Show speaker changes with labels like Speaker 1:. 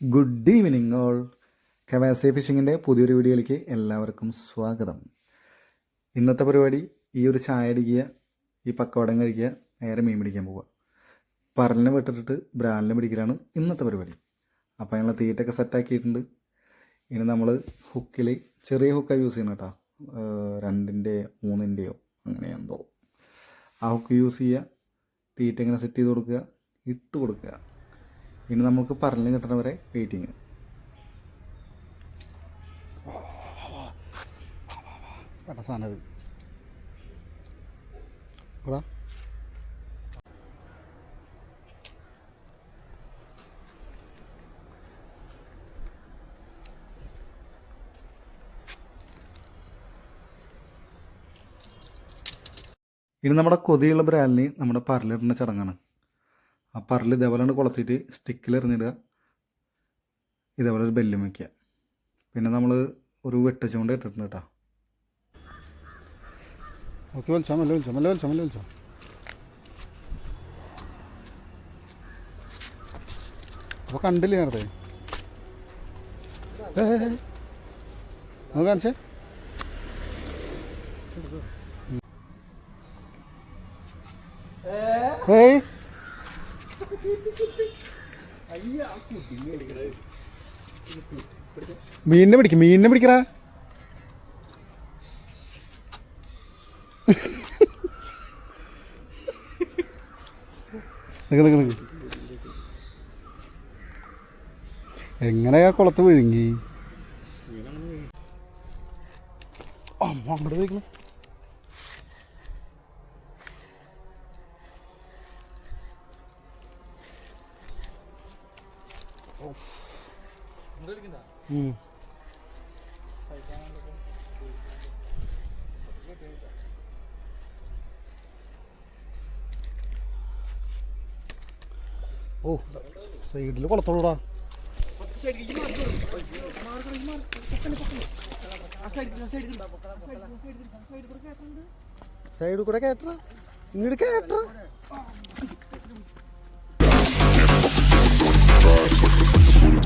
Speaker 1: Good evening all കവാസി ഫിഷിങ്ങിന്റെ പുതിയൊരു വീഡിയോയിലേക്ക് എല്ലാവർക്കും സ്വാഗതം. ഇന്നത്തെ പരിപാടി ഈ ഒരു ചായ അടിക്കുക ഈ പക്കവടം കഴിക്കുക നേരെ മീൻ പിടിക്കാൻ പോവുക. പറലിനെ വിട്ടിട്ട് ബ്രാലിനെ പിടിക്കലാണ് ഇന്നത്തെ പരിപാടി. അപ്പോൾ ഞങ്ങൾ തീറ്റൊക്കെ സെറ്റാക്കിയിട്ടുണ്ട് ഇനി നമ്മൾ ഹുക്കിൽ ചെറിയ ഹുക്കാണ് യൂസ് ചെയ്യണം കേട്ടോ. രണ്ടിന്റെ മൂന്നിന്റെയോ അങ്ങനെ എന്തോ. ആ ഹുക്ക് യൂസ് ചെയ്യുക തീറ്റ ഇങ്ങനെ സെറ്റ് ചെയ്ത് കൊടുക്കുക. ഇട്ട് കൊടുക്കുക. ഇനി നമുക്ക് പറഞ്ഞു കിട്ടണ വരെ വെയിറ്റിങ് ഇനി നമ്മുടെ കൊതിയുള്ള ബ്രാലിന് നമ്മുടെ പറലിടുന്ന ചടങ്ങാണ്. ആ പറൽ ഇതേപോലെ കൊളത്തിയിട്ട് സ്റ്റിക്കിൽ എറിഞ്ഞിടുക. ഇതേപോലെ ഒരു ബെല്ലും വയ്ക്കുക പിന്നെ നമ്മൾ ഒരു വെട്ടച്ചുകൊണ്ട് ഇട്ടിട്ടുണ്ട് കേട്ടോ.
Speaker 2: ഓക്കെ വലിച്ചോ മെല്ലെ വലിച്ചോ മെല്ലെ വലിച്ചോ മെല്ലെ വലിച്ചോ. അപ്പോൾ കണ്ടില്ലേ നേരത്തെ. നമുക്ക് കാണിച്ചേ? ഏയ്. മീനിനെ പിടിക്കും മീനിനെ പിടിക്കടാ. എങ്ങനെയാ കുളത്ത് വിഴുങ്ങി? അമ്മ അങ്ങോട്ട് പോയിക്കുന്നു ഓ സൈഡിൽ കുളത്തോളൂടാ സൈഡിൽ കൂടെ കേട്ട ഇങ്ങോട്ട് കേട്ട